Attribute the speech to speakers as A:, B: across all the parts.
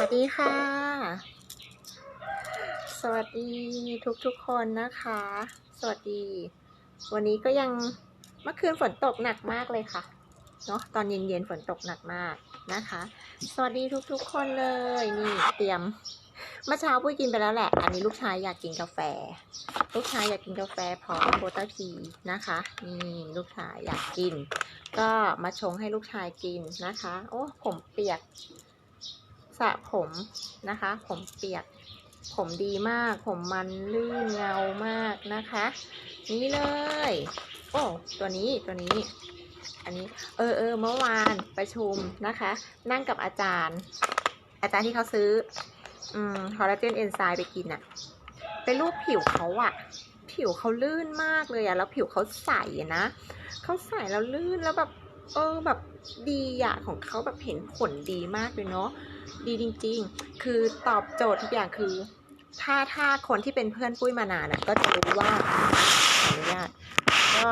A: วัสดีค่ะ สวัสดีทุกทุกๆคนนะคะ สวัสดี วันนี้ก็ยังเมื่อคืนฝนตกหนักมากเลยค่ะ เนาะตอนเย็นๆฝนตกหนักมากนะคะ สวัสดีทุกๆคนเลยนี่เตรียมเมื่อเช้าปุ้ยกินไปแล้วแหละ อันนี้ลูกชายอยากกินกาแฟ ลูกชายอยากกินกาแฟพร้อมโบตาทีนะคะนี่ลูกชายอยากกิน ก็มาชงให้ลูกชายกินนะคะ โอ้ผมเปียก สระผมนะคะ ผมเปียก ผมดีมาก ผมมันลื่นเงามากนะคะ นี่เลย โอ้ตัวนี้ตัวนี้ อันนี้เออเออเมื่อวานประชุมนะคะ นั่งกับอาจารย์ อาจารย์ที่เขาซื้อ อืมคอลลาเจนเอนไซม์ไปกินอะเป็นรูปผิวเขาอะผิวเขาลื่นมากเลยอะแล้วผิวเขาใสอะนะเขาใสแล้วลื่นแล้วแบบ เออแบบดีอะของเขาแบบเห็นผลดีมากเลยเนาะดีจริง ๆ คือตอบโจทย์ทุกอย่างคือ ถ้าถ้าคนที่เป็นเพื่อนปุ้ยมานานอะก็จะรู้ว่าขออนุญาตก็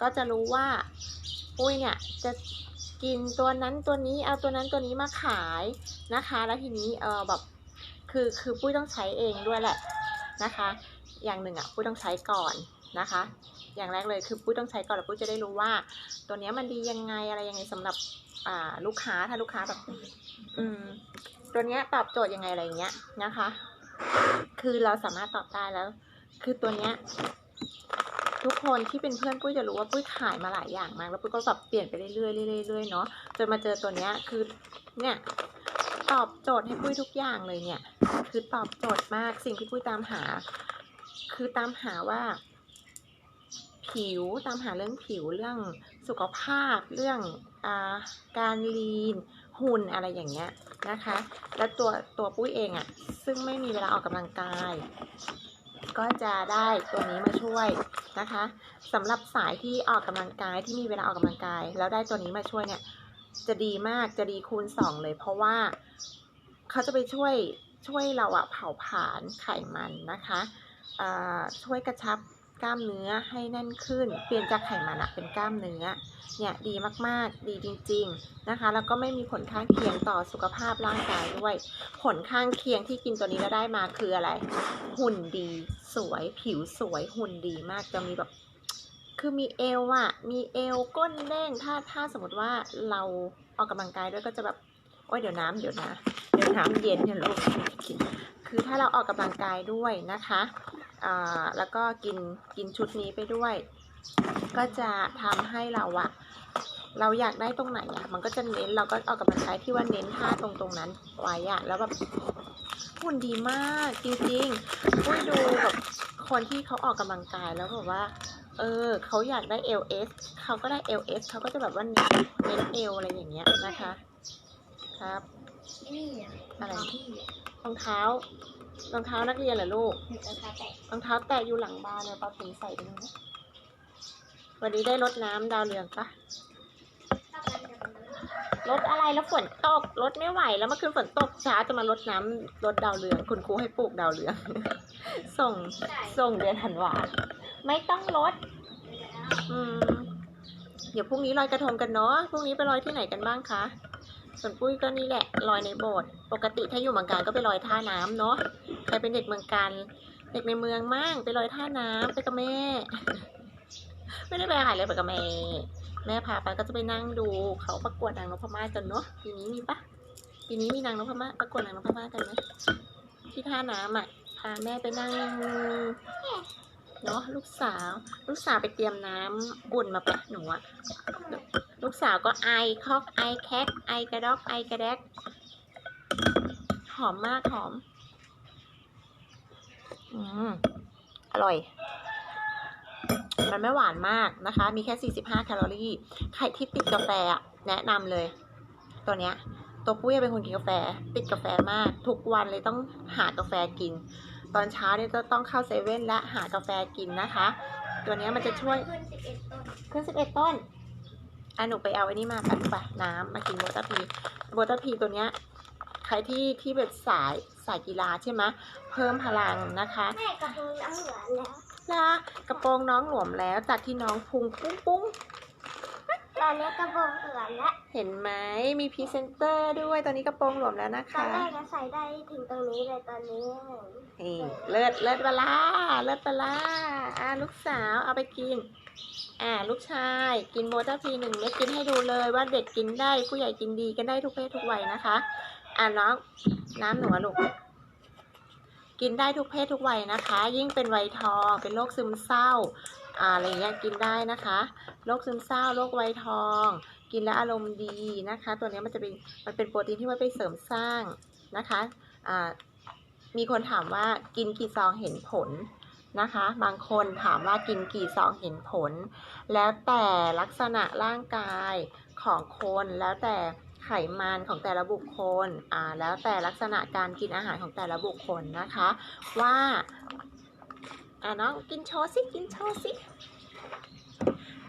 A: ก็จะรู้ว่าปุ้ยเนี่ยจะกินตัวนั้นตัวนี้เอาตัวนั้นตัวนี้มาขายนะคะ แล้วทีนี้เออแบบคือคือปุ้ยต้องใช้เองด้วยแหละนะคะ อย่างหนึ่งอะปุ้ยต้องใช้ก่อน นะคะ อย่างแรกเลยคือปุ้ยต้องใช้ก่อนแล้วปุ้ยจะได้รู้ว่า ตัวนี้มันดียังไงอะไรยังไงสำหรับอ่าลูกค้าถ้าลูกค้าแบบอืมตัวนี้ตอบโจทย์ยังไงอะไรเงี้ยนะคะ คือเราสามารถตอบได้แล้ว คือตัวเนี้ยทุกคนที่เป็นเพื่อนปุ้ยจะรู้ว่าปุ้ยขายมาหลายอย่างมากแล้วปุ้ยก็แบบเปลี่ยนไปเรื่อยๆเรื่อยๆเนาะจนมาเจอตัวเนี้ยคือเนี่ยตอบโจทย์ให้ปุ้ยทุกอย่างเลยเนี่ย คือตอบโจทย์มากสิ่งที่ปุ้ยตามหา คือตามหาว่า ผิวตามหาเรื่องผิวเรื่องสุขภาพเรื่องอการลีนหุ่นอะไรอย่างเงี้ยนะคะ แล้วตัวตัวปุ้ยเองอะ่ะซึ่งไม่มีเวลาออกกำลังกาย ก็จะได้ตัวนี้มาช่วยนะคะสำหรับสายที่ออกกำลังกายที่มีเวลาออกกำลังกาย แล้วได้ตัวนี้มาช่วยเนี่ยจะดีมากจะดีคูณสองเลย เพราะว่าเขาจะไปช่วยช่วยเราอะเผาผลาญไขมันนะคะช่วยกระชับ กล้ามเนื้อให้แน่นขึ้น เปลี่ยนจากไขมันเป็นกล้ามเนื้อ เนี่ยดีมากๆ ดีจริง ๆนะคะ แล้วก็ไม่มีผลข้างเคียงต่อสุขภาพร่างกายด้วย ผลข้างเคียงที่กินตัวนี้แล้วได้มาคืออะไร หุ่นดี สวย ผิวสวย หุ่นดีมาก จะมีแบบ คือมีเอวอะมีเอวก้นเด้ง ถ้า ถ้าสมมติว่าเราออกกำลังกายด้วยก็จะแบบ โอ้ยเดี๋ยวน้ำเดี๋ยวนะ เดี๋ยวน้ำเย็นเนี่ยลูก คือถ้าเราออกกำลังกายด้วยนะคะ แล้วก็กินกินชุดนี้ไปด้วย ก็จะทำให้เราอะเราอยากได้ตรงไหนอะมันก็จะเน้นเราก็ออกกำลังกายที่ว่าเน้นท่าตรงตรงนั้นไว้อะแล้วแบบหุ่นดีมากจริงๆปุ้ยดูแบบคนที่เขาออกกำลังกายแล้วแบบว่า เออเขาอยากได้ LS เขาก็ได้ LS เขาก็จะแบบว่าเน้นเน้นเอวอะไรอย่างเงี้ยนะคะ ครับ
B: นี่อะ
A: อะไร
B: ที่
A: รองเท้า รองเท้านักเรียนเหรอลูก
B: หนูจะทาแตะ
A: รองเท้าแตะอยู่หลังบ้านเลยป้าถึงใส่ไปนะวันนี้ได้รดน้ำดาวเรืองปะรดอะไรแล้วฝนตกรดไม่ไหว แล้วเมื่อคืนฝนตกช้าจะมารดน้ำรดดาวเรือง คุณครูให้ปลูกดาวเรือง ส่งส่งเดือนธันวาไม่ต้องรดอืมเดี๋ยวพรุ่งนี้ลอยกระทงกันเนาะพรุ่งนี้ไปลอยที่ไหนกันบ้างคะส่วนปุ้ยก็นี่แหละลอยในโบสถ์ปกติถ้าอยู่เมืองการก็ไปลอยท่าน้ำเนาะ ใครเป็นเด็กเมืองการ เด็กในเมืองมั่งไปลอยท่าน้ำไปกับแม่ ไม่ได้ไปหายเลยไปกับแม่ แม่พาไปก็จะไปนั่งดูเขาประกวดนางนพมาศกันเนาะปีนี้มีปะปีนี้มีนางนพมาศประกวดนางนพมาศกันไหมที่ท่าน้ำอะพาแม่ไปนั่งเนาะลูกสาว ลูกสาวไปเตรียมน้ำอุ่นมาปะหนูอะลูกสาวก็ไอคอกไอแคกไอกระดอกไอกระแดกหอมมากหอม อืมอร่อย มันไม่หวานมากนะคะ มีแค่ 45 แคลอรี่ ใครที่ติดกาแฟอะแนะนำเลย ตัวเนี้ย ตัวปุ้ยเป็นคนกินกาแฟ ติดกาแฟมาก ทุกวันเลยต้องหากาแฟกิน ตอนเช้าเนี่ยจะต้องเข้าเซเว่นและหากาแฟกินนะคะ ตัวเนี้ยมันจะช่วย
B: ขึ้นสิบเอ็ดต้น
A: ขึ้น11 ต้นอะหนูไปเอาไอ้นี่มาไปไปน้ำมากินโบตาพีโบตาพีตัวเนี้ย ใครที่ที่เป็นสายสายกีฬาใช่ไหมเพิ่มพลังนะคะ
B: แม่กระพุ้งน้ำเหลืองแล้ว
A: ลากระโปรงน้องหลวมแล้วจากที่น้องพุงปุ้งปุ้ง
B: ตอนนี้กระโปรงเหลืองแล้ว
A: เห็นไหมมีพรีเซนเตอร์ด้วยตอนนี้กระโปรงหลวมแล้วนะ
B: ตอน
A: คะ
B: แรกก็ใส่ได้ถึงตรงนี้เลยตอนนี้
A: นี่เลิศเลิศเวลาเลิศเวลาอ่าลูกสาวเอาไปกินอ่าลูกชายกินโบทัพีหนึ่งเม็ดกินให้ดูเลยว่าเด็กกินได้ผู้ใหญ่กินดีกันได้ทุกเพศทุกวัยนะคะ อ่าน้องน้ำหนูอะลูกกินได้ทุกเพศทุกวัยนะคะ ยิ่งเป็นวัยทองเป็นโรคซึมเศร้าอะไรเงี้ยกินได้นะคะโรคซึมเศร้าโรควัยทอง กินแล้วอารมณ์ดีนะคะ ตัวนี้มันจะเป็นมันเป็นโปรตีนที่ไว้ไปเสริมสร้างนะคะอ่ามีคนถามว่ากินกี่ซองเห็นผลนะคะ บางคนถามว่ากินกี่ซองเห็นผล แล้วแต่ลักษณะร่างกายของคนแล้วแต่ ไขมันของแต่ละบุคคลอ่าแล้วแต่ลักษณะการกินอาหารของแต่ละบุคคลนะคะ ว่าอ่าน้องกินโชว์สิกินโชว์สิ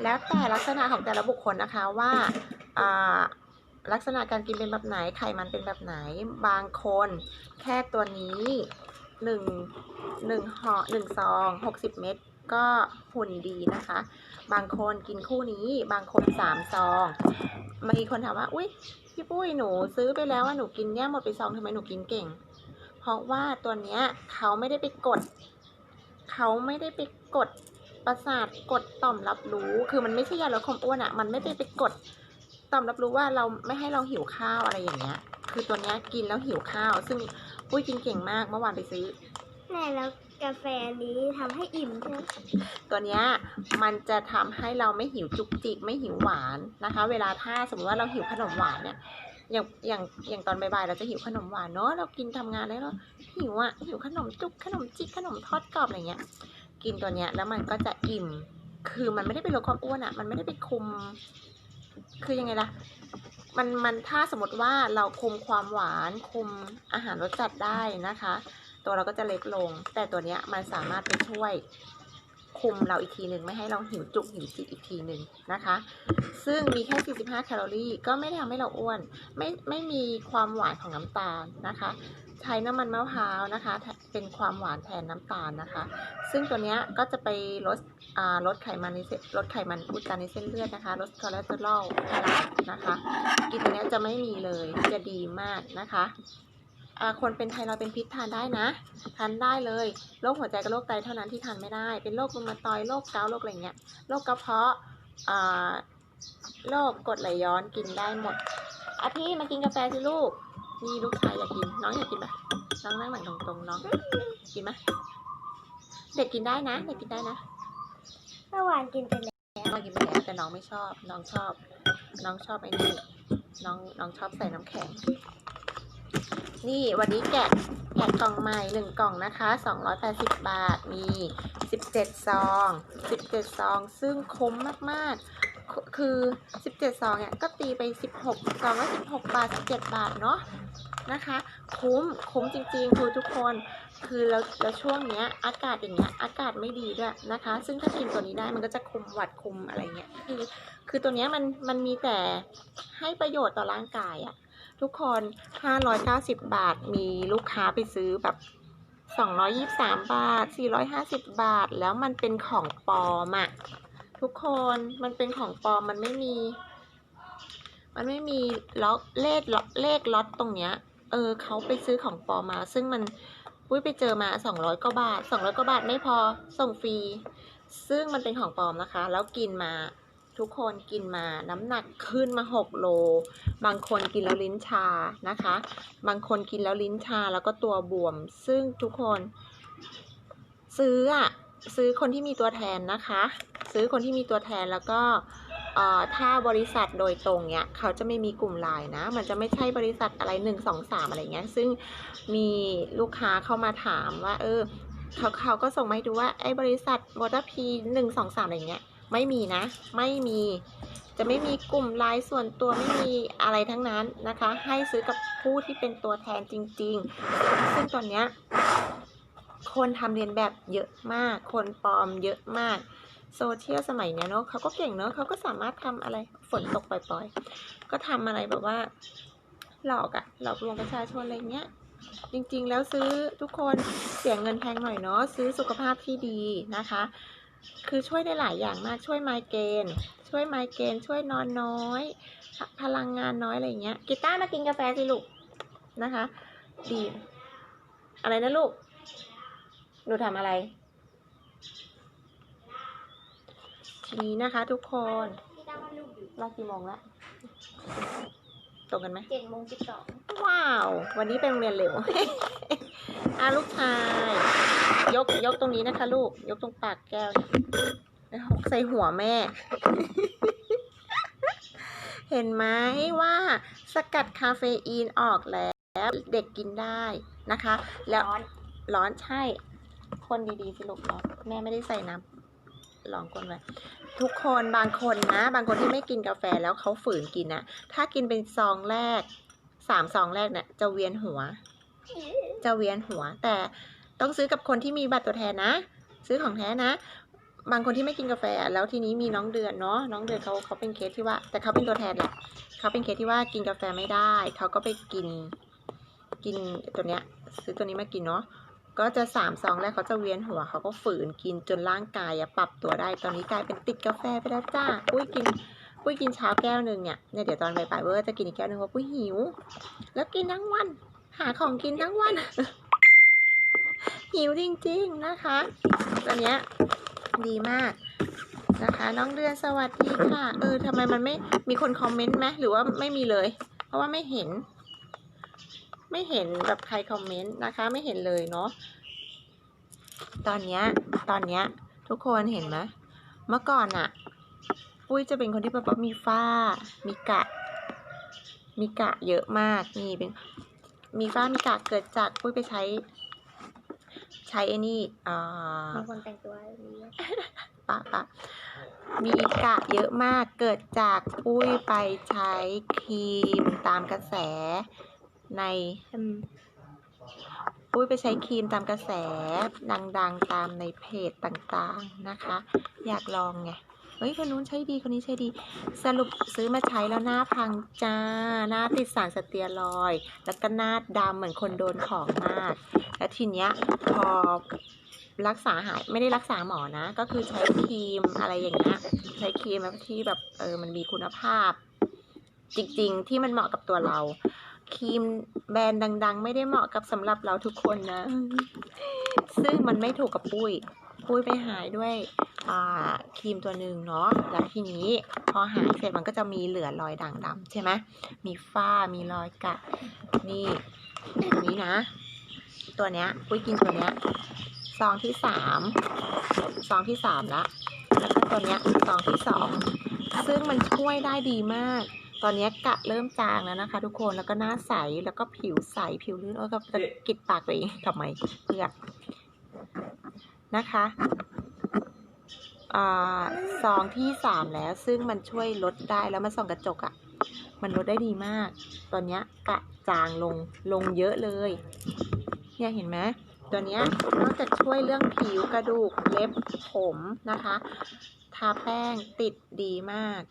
A: แล้วแต่ลักษณะของแต่ละบุคคลนะคะว่าอ่าลักษณะการกินเป็นแบบไหนไขมันเป็นแบบไหนบางคนแค่ตัวนี้หนึ่งหนึ่งห่อหนึ่งซองหกสิบเม็ดก็หุ่นดีนะคะ บางคนกินคู่นี้ บางคนสามซอง มีคนถามว่า อุ้ย พี่ปุ้ยหนูซื้อไปแล้วว่าหนูกินเนี่ยหมดไปซองทำไมหนูกินเก่ง เพราะว่าตัวเนี้ยเขาไม่ได้ไปกด เขาไม่ได้ไปกดประสาทกดต่อมรับรู้ คือมันไม่ใช่ยาลดความอ้วนอะ่ะ มันไม่ได้ไปกดต่อมรับรู้ว่าเราไม่ให้เราหิวข้าวอะไรอย่างเงี้ย คือตัวเนี้ยกินแล้วหิวข้าว ซึ่งปุ้ยกินเก่งมากเมื่อวานไปซื้อ
B: แม่แล้ว กาแฟนี้ทำให้อิ่มใช่ไหม
A: ตัวเนี้ยมันจะทำให้เราไม่หิวจุกจิกไม่หิวหวานนะคะ เวลาถ้าสมมติว่าเราหิวขนมหวานเนี่ยอย่างอย่างอย่างตอนบ่ายๆเราจะหิวขนมหวานเนาะเรากินทำงานแล้วเราหิวอะ่ะหิวขนมจุกขนมจิกขนมทอดกรอบอะไรเงี้ย กินตัวเนี้ยแล้วมันก็จะอิ่ม คือมันไม่ได้ไปลดความอ้วนอะ่ะ มันไม่ได้ไปคุม คือยังไงล่ะ มันมันถ้าสมมติว่าเราคุมความหวานคุมอาหารรสจัดได้นะคะ ตัวเราก็จะเล็กลง แต่ตัวเนี้ยมันสามารถไปช่วยคุมเราอีกทีหนึ่งไม่ให้เราหิวจุกหิวจิกอีกทีหนึ่งนะคะ ซึ่งมีแค่ 45 แคลอรี่ก็ไม่ได้ทำให้เราอ้วน ไม่ไม่มีความหวานของน้ำตาลนะคะ ใช้น้ำมันมะพร้าวนะคะ เป็นความหวานแทนน้ำตาลนะคะ ซึ่งตัวนี้ก็จะไปลดลดไขมันในเส้นลดไขมันอุดตันในเส้นเลือดนะคะ ลดคอเลสเตอรอลนะคะ กินตัวนี้จะไม่มีเลยจะดีมากนะคะ คนเป็นไทรอยด์เป็นพิษทานได้นะ ทานได้เลยโรคหัวใจกับโรคไตเท่านั้นที่ทานไม่ได้ เป็นโรครุมาตอยด์โรคเกาต์โรคอะไรเงี้ยโรคกระเพาะอ่าโรคกรดไหลย้อนกินได้หมดอาพี่มากินกาแฟสิลูกนี่ลูกชายอยากกิน น้องอยากกินปะน้องนั่งหลังตรงๆน้องกินไหมเด็กกินได้นะ เด็กกินได้นะ
B: เมื่อวานกินไปแล้ว
A: น้องกินไปแล้วแต่น้องไม่ชอบ น้องชอบ น้องชอบไอ้นี่น้องน้องชอบใส่น้ำแข็ง นี่วันนี้แกะแกะกล่องใหม่หนึ่งกล่องนะคะ280 บาท มี 17 ซอง 17 ซอง ซึ่งคุ้มมากๆ คือคือ17 ซองเนี่ยก็ตีไป 16 ซองก็16 บาท 17 บาทเนาะนะคะ คุ้มคุ้มจริงๆคือทุกคน คือแล้วแล้วช่วงเนี้ยอากาศอย่างเงี้ยอากาศไม่ดีด้วยนะคะ ซึ่งถ้ากินตัวนี้ได้มันก็จะคุมหวัดคุมอะไรเงี้ยคือคือตัวเนี้ยมันมันมีแต่ให้ประโยชน์ต่อร่างกายอะทุกคน 590 บาทมีลูกค้าไปซื้อแบบ 223 บาท 450 บาท แล้วมันเป็นของปลอมอะทุกคนมันเป็นของปลอมมันไม่มี มันไม่มีล็อกเลขล็อกเลขล็อตตรงเนี้ยเออเขาไปซื้อของปลอมมา ซึ่งมัน ปุ้ยไปเจอมา 200กว่าบาท 200กว่าบาทไม่พอส่งฟรี ซึ่งมันเป็นของปลอมนะคะ แล้วกินมาทุกคนกินมาน้ำหนักขึ้นมา 6 โล บางคนกินแล้วลิ้นชานะคะ บางคนกินแล้วลิ้นชาแล้วก็ตัวบวม ซึ่งทุกคน ซื้ออะซื้อคนที่มีตัวแทนนะคะ ซื้อคนที่มีตัวแทนแล้วก็ ถ้าบริษัทโดยตรงเนี่ยเขาจะไม่มีกลุ่มไลน์นะ มันจะไม่ใช่บริษัทอะไรหนึ่งสองสามอะไรเงี้ย ซึ่งมีลูกค้าเข้ามาถามว่า เออเขาเขาก็ส่งมาให้ดูว่าไอ้บริษัทวอเตอร์พีหนึ่งสองสามอะไรเงี้ยไม่มีนะ ไม่มีจะไม่มีกลุ่มไลน์ส่วนตัวไม่มีอะไรทั้งนั้นนะคะ ให้ซื้อกับผู้ที่เป็นตัวแทนจริง ๆ ซึ่งตอนเนี้ยคนทำเรียนแบบเยอะมาก คนปลอมเยอะมาก โซเชียลสมัยเนี้ยเนาะเขาก็เก่งเนาะเขาก็สามารถทำอะไรฝนตกปล่อยๆ ก็ทำอะไรแบบว่า หลอกอะหลอกลวงประชาชนอะไรเงี้ยจริงๆ แล้วซื้อทุกคนเสียงเงินแพงหน่อยเนาะซื้อสุขภาพที่ดีนะคะ คือช่วยได้หลายอย่างมากช่วยไมเกรนช่วยไมเกรนช่วยนอนน้อย พลังงานน้อยอะไรเงี้ยกีต้ามากินกาแฟสิลูกนะคะ ดี อะไรนะลูกหนูทำอะไร ที นี้นะคะทุกคน
B: พี่ตั้งว่าลูกอยู่
A: เรากี่โมงละตรงกันไหม
B: เจ็ดโมงสิบสอง
A: ว้าว วันนี้ไปโรงเรียนเร็วอาลูกชาย ยกยกตรงนี้นะคะลูก ยกตรงปากแก้วเนี่ยแล้วหกใส่หัวแม่ เห็นไหมว่าสกัดคาเฟอีนออกแล้ว เด็กกินได้นะคะ แล้ว
B: ร้อน
A: ร้อนใช่ คนดีๆสิลูกร้อนแม่ไม่ได้ใส่น้ำลองคนไว้ ทุกคนบางคนนะ บางคนที่ไม่กินกาแฟแล้วเขาฝืนกินนะถ้ากินเป็นซองแรกสามซองแรกเนี่ยจะเวียนหัว จะเวียนหัว แต่ต้องซื้อกับคนที่มีบัตรตัวแทนนะ ซื้อของแท้นะ บางคนที่ไม่กินกาแฟ แล้วทีนี้มีน้องเดือนเนาะน้องเดือนเขาเขาเป็นเคสที่ว่า แต่เขาเป็นตัวแทนแหละเขาเป็นเคสที่ว่ากินกาแฟไม่ได้เขาก็ไปกิน กินตัวเนี้ย ซื้อตัวนี้มากินเนาะ ก็จะสามซองแรกเขาจะเวียนหัวเขาก็ฝืนกินจนร่างกายปรับตัวได้ ตอนนี้กลายเป็นติดกาแฟไปแล้วจ้าปุ้ยกินปุ้ยกินเช้าแก้วหนึ่งเนี่ยเนี่ยเดี๋ยวตอนบ่ายๆเวอร์จะกินอีกแก้วหนึ่งเพราะปุ้ยหิว แล้วกินทั้งวัน หาของกินทั้งวัน หิวจริงๆนะคะ ตอนเนี้ยดีมากนะคะ น้องเดือนสวัสดีค่ะ เออทำไมมันไม่มีคนคอมเมนต์ไหมหรือว่าไม่มีเลย เพราะว่าไม่เห็น ไม่เห็นแบบใครคอมเมนต์นะคะไม่เห็นเลยเนาะตอนเนี้ยตอนเนี้ยทุกคนเห็นไหมเมื่อก่อนอะปุ้ยจะเป็นคนที่แบบว่ามีฝ้า มีกะ มีกะเยอะมากนี่เป็นมีฝ้ามีกะเกิดจากปุ้ยไปใช้ ใช้ไอ้นี่อ่า
B: บางคนแต่งตัวดี
A: ปะปะมีกะเยอะมากเกิดจากปุ้ยไปใช้ครีมตามกระแส ใน
B: อุ้
A: ยไปใช้ครีมตามกระแสดังๆตามในเพจต่างๆนะคะ อยากลองไงเฮ้ยคนนู้นใช้ดีคนนี้ใช้ดี สรุปซื้อมาใช้แล้วหน้าพังจ้า หน้าติดสารสเตียรอยด์แล้วก็หน้าดำเหมือนคนโดนของมาก แล้วทีเนี้ยพอรักษาหายไม่ได้รักษาหมอนะ ก็คือใช้ครีมอะไรอย่างเงี้ยใช้ครีมแบบที่แบบเออมันมีคุณภาพ จริง ๆ ที่มันเหมาะกับตัวเรา ครีมแบรนด์ดัง ๆ ไม่ได้เหมาะกับสำหรับเราทุกคนนะ ซึ่งมันไม่ถูกกับปุ้ย ปุ้ยไปหายด้วยอ่าครีมตัวหนึ่งเนาะ แล้วทีนี้พอหายเสร็จมันก็จะมีเหลือรอยด่างดำใช่ไหมมีฝ้า มีรอยกะ นี่ตัวนี้นะ ตัวเนี้ย ปุ้ยกินตัวเนี้ย ซองที่สาม ซองที่สามละแล้วก็ตัวเนี้ย ซองที่สอง ซึ่งมันช่วยได้ดีมาก ตอนนี้กะเริ่มจางแล้วนะคะ ทุกคนแล้วก็หน้าใสแล้วก็ผิวใสผิวลื่นเออก็จะกิดปากตัวเองทำไมเพื่อนะคะอ่าซองที่สามแล้วซึ่งมันช่วยลดได้แล้วมันส่องกระจกอะ่ะ มันลดได้ดีมาก ตอนนี้กะจางลงลงเยอะเลย เนี่ยเห็นไหมตัวนี้นอกจากช่วยเรื่องผิวกระดูกเล็บผมนะคะ ทาแป้งติดดีมาก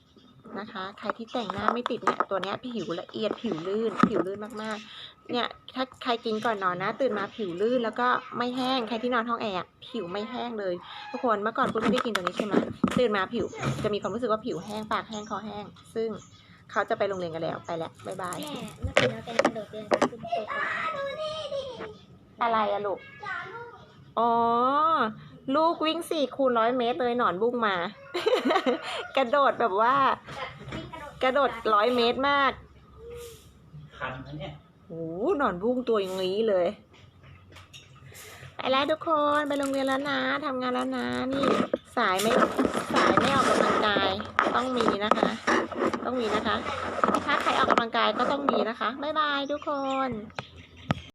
A: นะคะ ใครที่แต่งหน้าไม่ติดเนี่ยตัวเนี้ยผิวละเอียดผิวลื่น ผิวลื่นมากๆ เนี่ยถ้าใครกินก่อนนอนนะ ตื่นมาผิวลื่นแล้วก็ไม่แห้งใครที่นอนห้องแอร์อะผิวไม่แห้งเลยทุกคนเมื่อก่อนคุณไม่ได้กินตัวนี้ใช่ไหมตื่นมาผิวจะมีความรู้สึกว่าผิวแห้งปากแห้งคอแห้ง ซึ่งเขาจะไปโรงเรียนกันแล้วไปแล้วบ๊ายบาย
B: แม่เมื่อกี้เราเป็นกระโดดเรียนกับคุณโต
A: อะไรอะลูกอ๋อ ลูกวิ่งสี่คูณร้อยเมตรเลยหนอนบุ้งมา กระโดดแบบว่า กระโดดร้อยเมตรมาก
C: คันนะเนี่ย
A: โอ้โหหนอนบุ้งตัวอย่างนี้เลย ไปแล้วทุกคนไปโรงเรียนแล้วนะทำงานแล้วนะ นี่สายไม่สายไม่ออกกำลังกายต้องมีนะคะ ต้องมีนะคะ ถ้าใครออกกำลังกายก็ต้องมีนะคะบ๊ายบายทุกคน